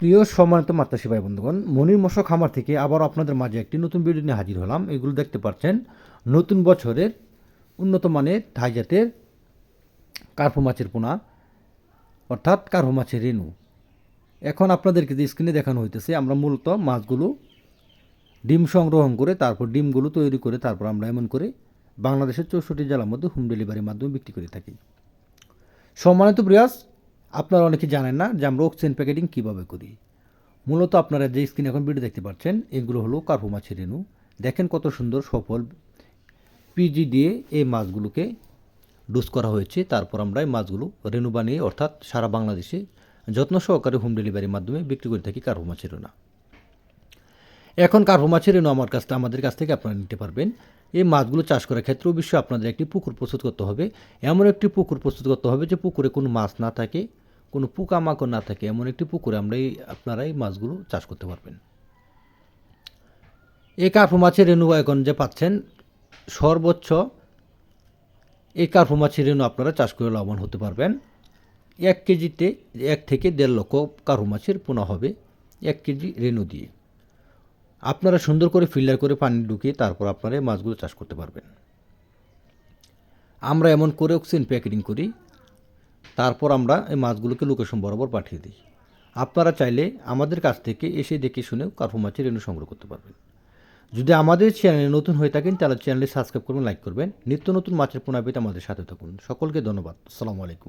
প্রিয় সম্মানিত মাতাসী ভাই বন্ধুগণ, মনির মশক খামার থেকে আবার আপনাদের মাঝে একটি নতুন ভিডিও নিয়ে হাজির হলাম। এগুলো দেখতে পাচ্ছেন, নতুন বছরের উন্নত মানের থাই জাতের মাছের পোনা, অর্থাৎ কার্পো মাছের রেণু। এখন আপনাদেরকে যে স্ক্রিনে দেখানো হইতেছে, আমরা মূলত মাছগুলো ডিম সংগ্রহণ করে, তারপর ডিমগুলো তৈরি করে, তারপর আমরা এমন করে বাংলাদেশের চৌষট্টি জেলার মধ্যে হোম ডেলিভারির মাধ্যমে বিক্রি করে থাকি। সম্মানিত প্রিয়াস আপনারা অনেকে জানেন না যে আমরা অক্সিজেন প্যাকেটিং কীভাবে করি। মূলত আপনারা যে স্ক্রিনে এখন ভিডিও দেখতে পাচ্ছেন, এগুলো হলো কার্পো মাছের রেণু। দেখেন কত সুন্দর সফল পিজি দিয়ে এই মাছগুলোকে ডুস করা হয়েছে। তারপর আমরা এই মাছগুলো রেণু বানিয়ে, অর্থাৎ সারা বাংলাদেশে যত্ন সহকারে হোম ডেলিভারির মাধ্যমে বিক্রি করে থাকি কার্পো মাছের রেণু। এখন কার্পো মাছের রেণু আমার কাছ আমাদের কাছ থেকে আপনারা নিতে পারবেন। এই মাছগুলো চাষ করার ক্ষেত্রে অবশ্যই আপনাদের একটি পুকুর প্রস্তুত করতে হবে। এমন একটি পুকুর প্রস্তুত করতে হবে যে পুকুরে কোনো মাছ না থাকে। কোনো পোকামাকড় না থাকে, এমন একটি পুকুরে আমরা এই আপনারা এই মাছগুলো চাষ করতে পারবেন। এই কার্পো মাছের রেণু এখন যে পাচ্ছেন, সর্বোচ্চ এই কার্পো মাছের রেণু আপনারা চাষ করে লাভবান হতে পারবেন। এক কেজিতে এক থেকে দেড় লক্ষ কার্পো মাছের পোনা হবে এক কেজি রেণু দিয়ে। আপনারা সুন্দর করে ফিল্টার করে পানি ঢুকিয়ে তারপর আপনারা মাছগুলো চাষ করতে পারবেন। আমরা এমন করে অক্সিজেন প্যাকেটিং করি তারপর আমরা এই মাছগুলোকে লোকেশন বরাবর পাঠিয়ে দিই। আপনারা চাইলে আমাদের কাছ থেকে এসে দেখে শুনেও কার্পো মাছের রেণু সংগ্রহ করতে পারবেন। যদি আমাদের চ্যানেলে নতুন হয়ে থাকেন, তাহলে চ্যানেলে সাবস্ক্রাইব করবেন লাইক করবেন। নিত্য নতুন মাছের পোনা পেতে আমাদের সাথে থাকুন। সকলকে ধন্যবাদ। আসসালামু আলাইকুম।